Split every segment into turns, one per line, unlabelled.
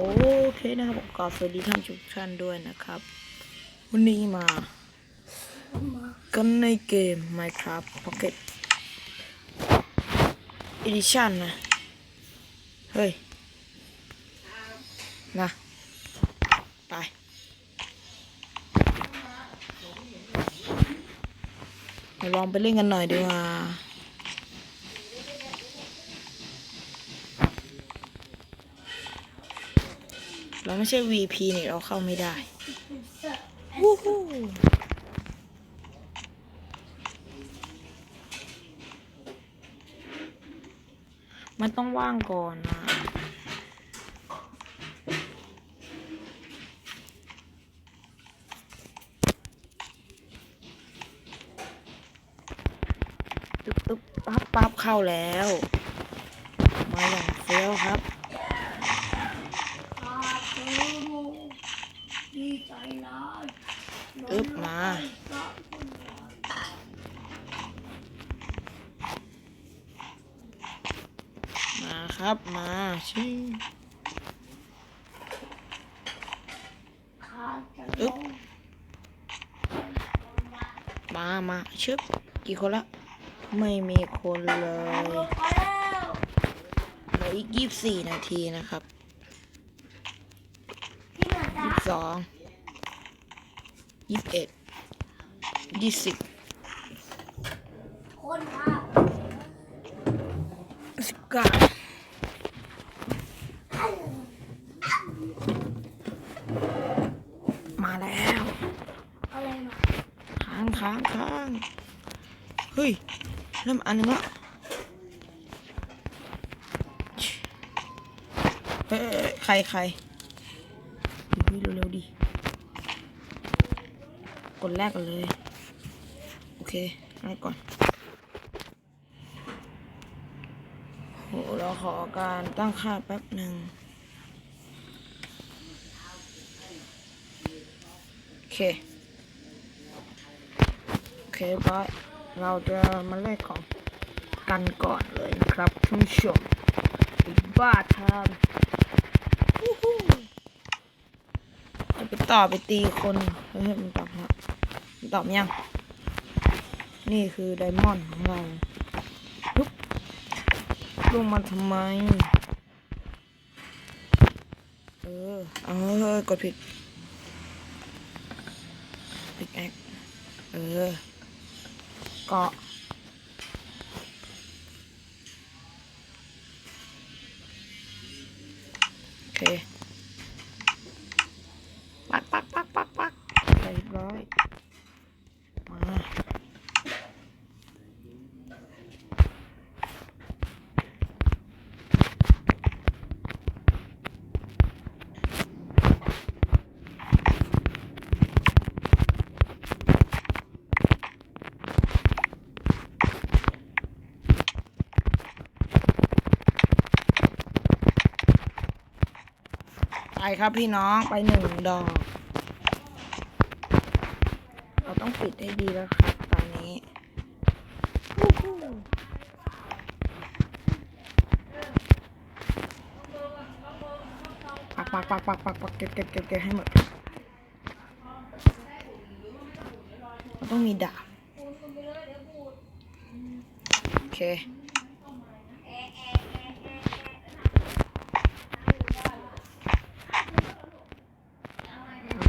โอเคนะครับผมก็สวัสดีท่านทุกท่านด้วยนะครับ วันนี้มา กันในเกม Minecraft Pocket Edition นะ เฮ้ย นะ ไปมาลองไปเล่นกันหน่อยดีกว่า เราไม่ใช่ VP นี่เราเข้าไม่ได้วู้ฮู้มันต้องว่างก่อนนะตึ๊บตึ๊บปั๊บปั๊บเข้าแล้ว มาอย่างเฟี้ยวครับ
ดีใจร้าย
อึ๊ บมา มาครับมาชิงอึ๊บมามาชึบกี่คนละ ไม่มีคนเลยเหลืออีกยี่สิบสี่นาทีนะครับยี่สิบสอง ยี่สิบเอ็ดยี่สิบสิบเก้ามาแล้วค้างค้างค้างเฮ้ย เริ่มอันนึงละเฮ้ยใครใคร กดแรกกันเลย โอเคแรกก่อนโหเราขอการตั้งค่าแป๊บหนึ่งโอเค โอเคบายเราจะมาเล่นของกันก่อนเลยนะครับท่านผู้ชมบ้าทำวู้ฮู้เอาไปต่อไปตีคนเฮ้ยมันตอบฮะมัน ตอบยัง นี่คือไดมอนด์ของเราปุ๊บลงมาทำไม เออ เอาเฮ้ยกดผิดพิกแอคเออ เกาะโอเค ปักปักปักปักปักเรียบร้อย มา ไป ครับพี่น้องไปหนึ่งดอก เราต้องปิดให้ดีแล้วครับตอนนี้ปักปักปักปักปักปักเก็บเก็บเก็บเก็บให้หมดเราต้องมีดาบโอเค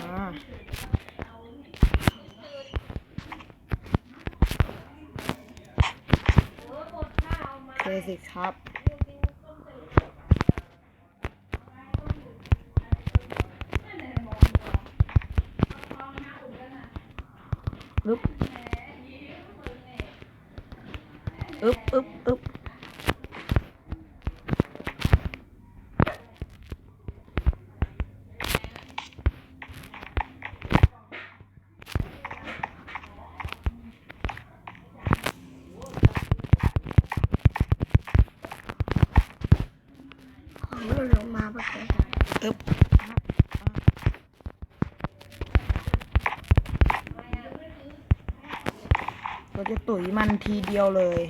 อ่า เคสิครับอึ๊บ ราจะตุ๋ยมันทีเดียวเลย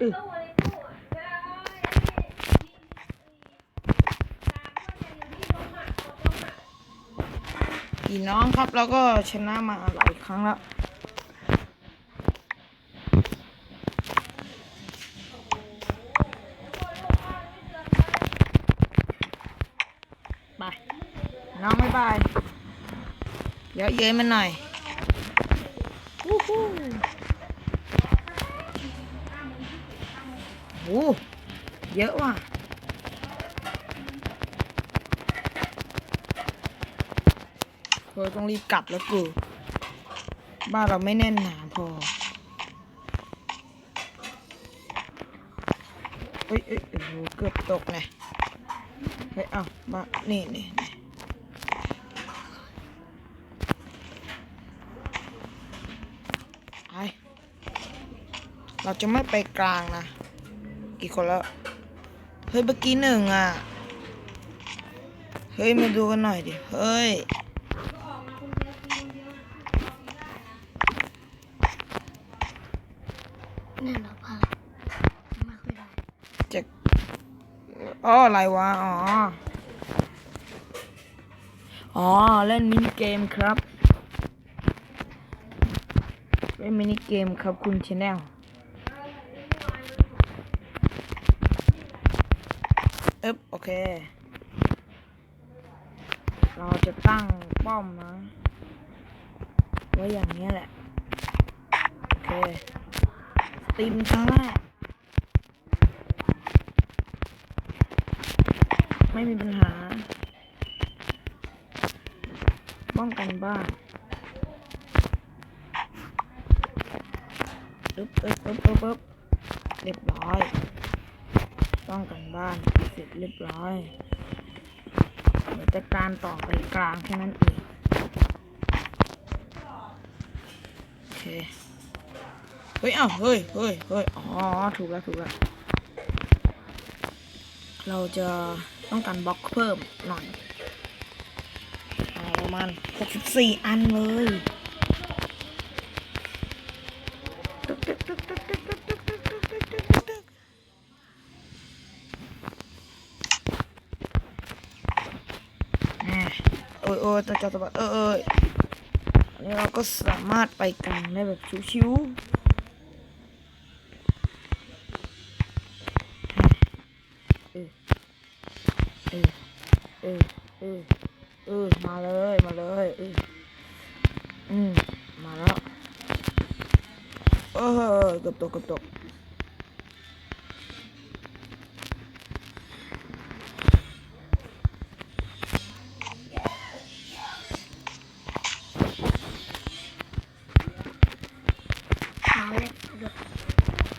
อือ พี่น้องครับ แล้วก็ชนะมาหลายครั้งแล้วไปน้องบ๊ายบายเดี๋ยวเย้ยมันหน่อยวู้ฮู้โอ้เยอะว่ะ เธอต้องรีบกลับแล้วกูบ้านเราไม่แน่นหนาพอเฮ้ยเอ้ยโอ้โหเกือบตกไงเฮ้ยเอ้ามานี่นี่นี่ไปเราจะไม่ไปกลางนะ กี่คนแล้ว เฮ้ยเมื่อกี้หนึ่งอะ เฮ้ย มาดูกันหน่อยดิ เฮ้ย
อ๋อ
อะไรวะ อ๋อ อ๋อ เล่นมินิเกมครับ เล่นมินิเกมครับคุณชาแนลเอ๊บโอเค เราจะตั้งป้อมนะไว้อย่างนี้ยแหละ โอเคตีมครั้งแรก ไม่มีปัญหา ป้องกันบ้านปึ๊บปึ๊บปึ๊บปึ๊บปึ๊บเรียบร้อย ป้องกันบ้านเสร็จเรียบร้อยเดี๋ยวจัดการต่อไปกลางแค่นั้นเองโอเค เฮ้ย เอ้า เฮ้ย เฮ้ย เฮ้ย อ๋อ ถูกแล้ว ถูกแล้ว เราจะ ต้องการบล็อกเพิ่มหน่อยประมาณ 64 อันเลยโอ้ยโอ้ยตะจอตะบัดเออเออนี้เราก็สามารถไปกันได้แบบชิวๆ ออมาเลยมาเลยเอออืมมาแล้วเออเกือบตกเกือบตก
เท้าเล็กด้วย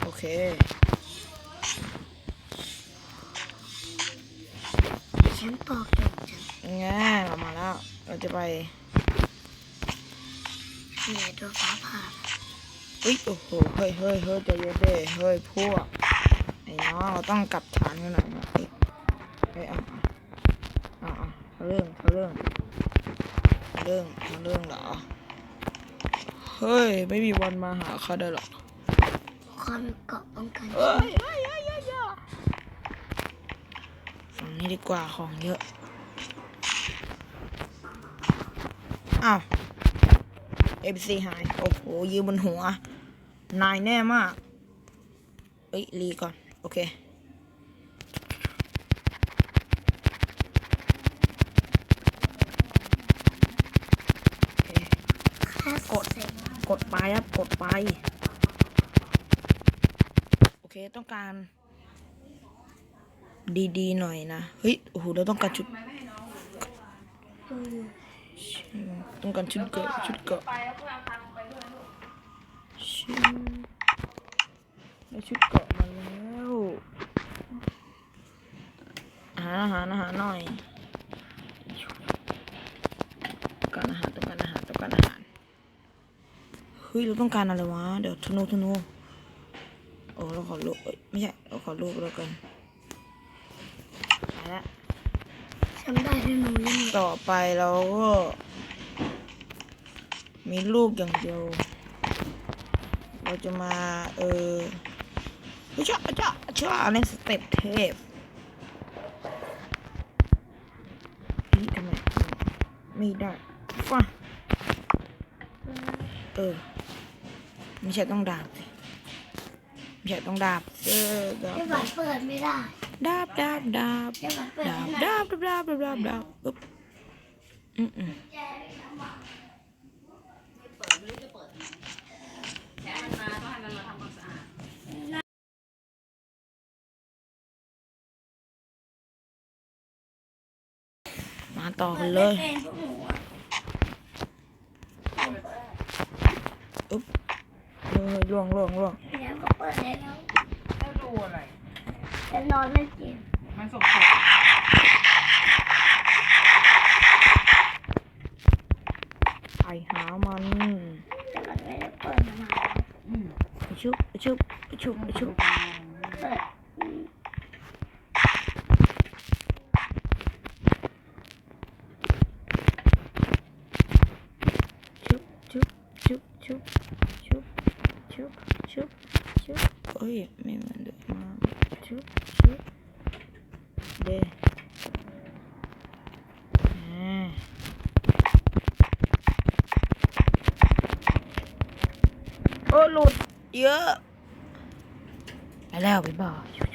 โอเค
ฉันตอกเก่งจัง
ง่าเรามาแล้ว เราจะไป
เหนื่ยโดนฟ้าผ่า
อุ้ยโอ้โหเฮ้ยเฮ้ยเฮ้ยใจเย็นเด้เฮ้ยพวกไอ้น้องเราต้องกลับฐานกันหน่อยนะเฮ้ยเฮ้อาเอาเอาเอาเรื่องเอาเรื่องเอาเรื่องเอาเรื่องเหรอเฮ้ยไม่มีวันมาหาเขาได้หรอก
ความเกาะป้องกัน
เอ้ยเอ้ยเอ้ยเอ้ยเอ้ยฝั่งนี้ดีกว่าของเยอะ อ้าว FC หาย โอ้โหยืนบนหัว นายแน่มากเอ้ยรีก่อน โอเค
กด
กดไปครับ กดไป โอเค ต้องการ ดี ๆ หน่อยนะ เฮ้ย โอ้โห เราต้องการชุด ต้องการชุดเกาะชุดเกาะชิวได้ชุดเกาะมาแล้วอาหารอาหารอาหารหน่อยต้องการอาหารต้องการอาหารต้องการอาหารเฮ้ยเราต้องการอะไรวะเดี๋ยวธนูธนูโอ้เราขอลูกไม่ใช่เราขอลูกแล้วกันไปละ
จำได้ที่หนูเล่น
ต่อไปเราก็ มีลูกอย่างเดียว เราจะมา เออเฮ้ยจ้าจ้าจ้าในสเต็ปเทพนี่ทำไมไม่ได้ฟ้าเออไม่ใช่ต้องดาบสิไม่ใช่ต้องดาบเออดาบ
เดี๋ยวบัตรเปิดไม่ได้
ดาบดาบดาบ
เดี๋ยวบัตรเปิด
ดาบ
จะนอนเล่นเกม
มันสกปรก
ไปหามัน
แต่มันไม่ได้เปิดมา
อืม
ชุบชุบชุบชุบ
เปิด
ชุบชุบชุบชุบชุบเอ้ยไม่เหมือนเดิ บเดอ่าโอ้หลุดเยอะไปแล้วไปบ่าย